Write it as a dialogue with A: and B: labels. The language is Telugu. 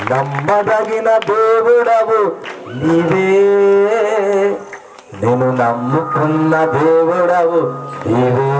A: నమ్మదగిన దేవుడవు నీవే. నేను నమ్ముకున్న దేవుడవు నీవే.